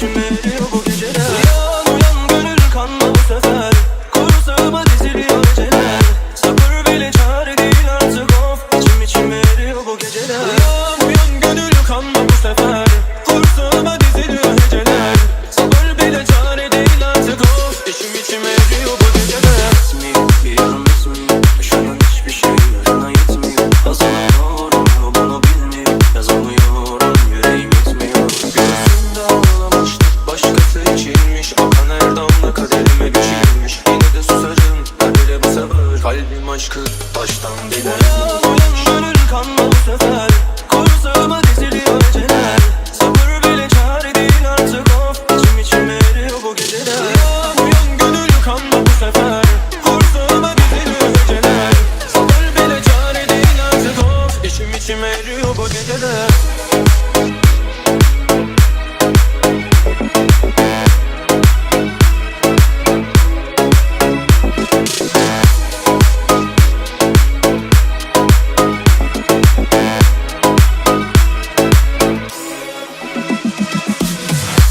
içime eriyor bu geceler. Uyan uyan gönül kanla bu sefer. Kuru sığıma diziliyor geceler. Öğrenelim aşkı baştan bile Oyun gönül kanma bu sefer. Korsağıma diziliyor acele Sabır bile çare değil artık. Of İçim içime eriyor bu geceler. Uyan gönül kanma bu sefer. Korsağıma diziliyor acele Sabır bile çare değil artık. Of İçim içime eriyor bu geceler.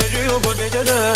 içim eriyor bu gecede